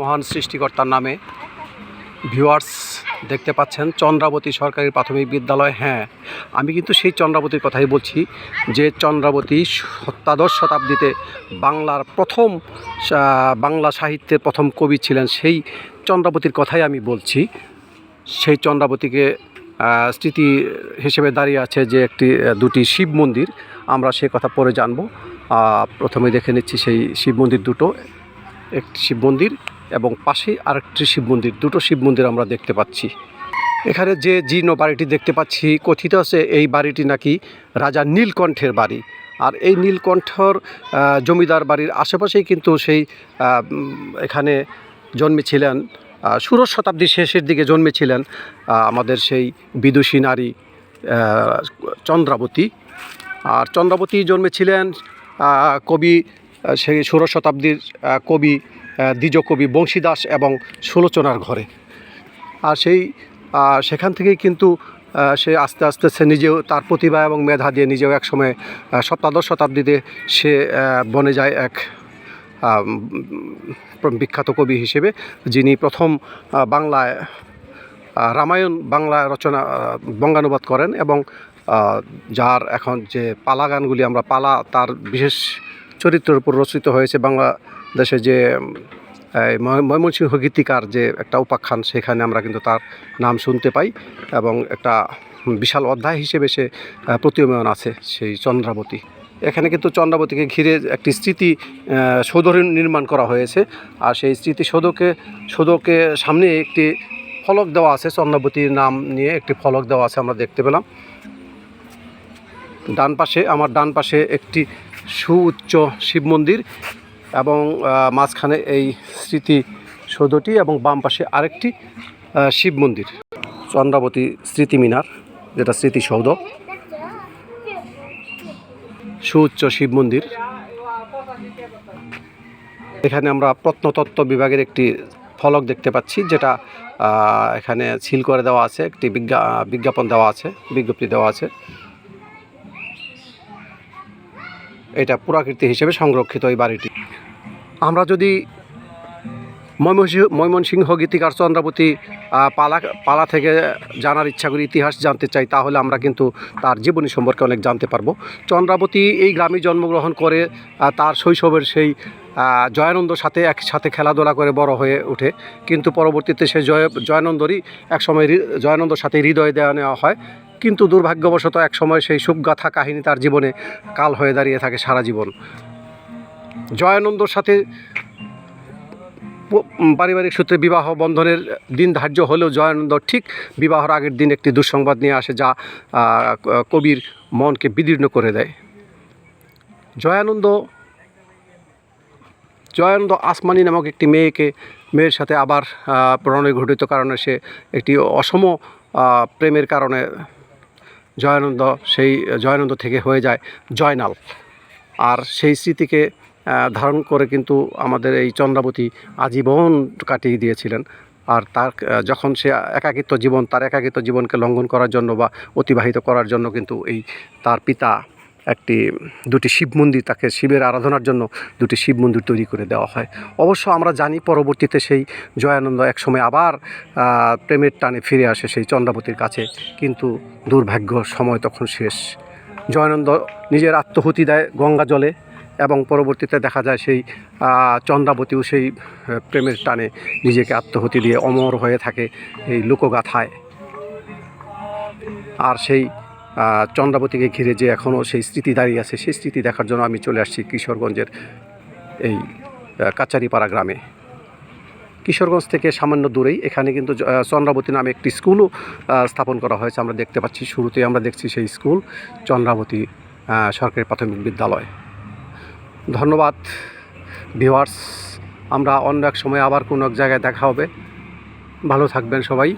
মহান সৃষ্টিকর্তার নামে ভিউয়ার্স দেখতে পাচ্ছেন, চন্দ্রাবতী সরকারি প্রাথমিক বিদ্যালয় হ্যাঁ। আমি কিন্তু সেই চন্দ্রাবতীর কথাই বলছি যে চন্দ্রাবতী সপ্তাদশ শতাব্দীতে বাংলার প্রথম বাংলা সাহিত্যের প্রথম কবি ছিলেন সেই চন্দ্রাবতীর কথাই আমি বলছি। সেই চন্দ্রাবতীকে স্মৃতি হিসেবে দাঁড়িয়ে আছে যে একটি দুটি শিব মন্দির। আমরা সে কথা পরে জানব। প্রথমে দেখে নিচ্ছি সেই শিব মন্দির দুটো, একটি শিব মন্দির এবং পাশেই আরেকটি শিব মন্দির, দুটো শিব মন্দির আমরা দেখতে পাচ্ছি। এখানে যে জীর্ণ বাড়িটি দেখতে পাচ্ছি, কথিত আছে এই বাড়িটি নাকি রাজা নীলকণ্ঠের বাড়ি। আর এই নীলকণ্ঠর জমিদার বাড়ির আশেপাশেই কিন্তু সেই এখানে জন্মেছিলেন ষোড়শ শতাব্দীর শেষের দিকে জন্মেছিলেন আমাদের সেই বিদুষী নারী চন্দ্রাবতী। আর চন্দ্রাবতী জন্মেছিলেন কবি সেই ষোড়শ শতাব্দীর কবি আহ, দ্বিজ কবি বংশীদাস এবং সুলোচনার ঘরে। আর সেই সেখান থেকেই কিন্তু সে আস্তে আস্তে সে নিজেও তার প্রতিভা এবং মেধা দিয়ে নিজেও এক সময় সপ্তাদশ শতাব্দীতে সে বনে যায় এক বিখ্যাত কবি হিসেবে যিনি প্রথম বাংলায় রামায়ণ বাংলা রচনা বঙ্গানুবাদ করেন এবং যার এখন যে পালা গানগুলি আমরা পালা তার বিশেষ চরিত্রের উপর রচিত হয়েছে বাংলাদেশে যে ময়মনসিংহ গীতিকার যে একটা উপাখ্যান, সেখানে আমরা কিন্তু তার নাম শুনতে পাই এবং একটা বিশাল অধ্যায় হিসেবে সে প্রতীয়মান আছে সেই চন্দ্রাবতী। এখানে কিন্তু চন্দ্রাবতীকে ঘিরে একটি স্মৃতি সৌধ নির্মাণ করা হয়েছে আর সেই স্মৃতি সৌধকে সৌধকে সামনে একটি ফলক দেওয়া আছে, চন্দ্রাবতীর নাম নিয়ে একটি ফলক দেওয়া আছে, আমরা দেখতে পেলাম। ডান পাশে, আমার ডান পাশে একটি সুউচ্চ শিব মন্দির এবং মাঝখানে এই স্মৃতি সৌধটি এবং বাম পাশে আরেকটি শিব মন্দির। চন্দ্রাবতী স্মৃতি মিনার, যেটা স্মৃতিসৌধ সুউচ্চ শিব মন্দির। এখানে আমরা প্রত্নতত্ত্ব বিভাগের একটি ফলক দেখতে পাচ্ছি, যেটা এখানে সিল করে দেওয়া আছে, একটি বিজ্ঞা, বিজ্ঞাপন দেওয়া আছে, বিজ্ঞপ্তি দেওয়া আছে। এটা পুরাকীর্তি হিসেবে সংরক্ষিত এই বাড়িটি। আমরা যদি ময়মনসিংহ ময়মনসিংহ গীতিকার চন্দ্রাবতী পালা পালা থেকে জানার ইচ্ছা করি ইতিহাস জানতে চাই, তাহলে আমরা কিন্তু তার জীবনী সম্পর্কে অনেক জানতে পারব। চন্দ্রাবতী এই গ্রামে জন্মগ্রহণ করে তার শৈশবের সেই জয়ানন্দর সাথে একসাথে খেলাধুলা করে বড় হয়ে ওঠে। কিন্তু পরবর্তীতে সে জয়, জয়ানন্দরই একসময় জয়ানন্দর সাথে হৃদয় দেওয়া নেওয়া হয়। কিন্তু দুর্ভাগ্যবশত এক সময় সেই সুখগাথা কাহিনী তার জীবনে কাল হয়ে দাঁড়িয়ে থাকে সারা জীবন। জয়ানন্দর সাথে পারিবারিক সূত্রে বিবাহ বন্ধনের দিন ধার্য হলেও জয়ানন্দ ঠিক বিবাহর আগের দিন একটি দুঃসংবাদ নিয়ে আসে যা কবির মনকে বিদীর্ণ করে দেয়। জয়ানন্দ জয়ানন্দ আসমানি নামক একটি মেয়েকে, মেয়ের সাথে আবার প্রণয় ঘটিত কারণে সে একটি অসম প্রেমের কারণে জয়ানন্দ, সেই জয়ানন্দ থেকে হয়ে যায় জয়নাল। আর সেই স্মৃতিকে ধারণ করে কিন্তু আমাদের এই চন্দ্রাবতী আজীবন কাটিয়ে দিয়েছিলেন। আর তার যখন সে একাকিত্ব জীবন, তার একাকিত্ব জীবনকে লঙ্ঘন করার জন্য বা অতিবাহিত করার জন্য কিন্তু এই তার পিতা একটি, দুটি শিব মন্দির, তাকে শিবের আরাধনার জন্য দুটি শিব মন্দির তৈরি করে দেওয়া হয়। অবশ্য আমরা জানি পরবর্তীতে সেই জয়ানন্দ একসময় আবার প্রেমের টানে ফিরে আসে সেই চন্দ্রাবতীর কাছে। কিন্তু দুর্ভাগ্য সময় তখন শেষ। জয়ানন্দ নিজের আত্মহুতি দেয় গঙ্গা জলে এবং পরবর্তীতে দেখা যায় সেই চন্দ্রাবতীও সেই প্রেমের টানে নিজেকে আত্মহুতি দিয়ে অমর হয়ে থাকে এই লোকগাথায়। আর সেই চন্দ্রাবতীকে ঘিরে যে এখনও সেই স্মৃতি দাঁড়িয়ে আছে, সেই স্মৃতি দেখার জন্য আমি চলে আসছি কিশোরগঞ্জের এই কাচারিপাড়া গ্রামে। কিশোরগঞ্জ থেকে সামান্য দূরেই এখানে কিন্তু চন্দ্রাবতী নামে একটি স্কুলও স্থাপন করা হয়েছে। আমরা দেখতে পাচ্ছি শুরুতেই আমরা দেখছি সেই স্কুল, চন্দ্রাবতী সরকারি প্রাথমিক বিদ্যালয়। ধন্যবাদ ভিওয়ার্স আমরা অন্য এক সময় আবার কোনো এক জায়গায় দেখা হবে। ভালো থাকবেন সবাই।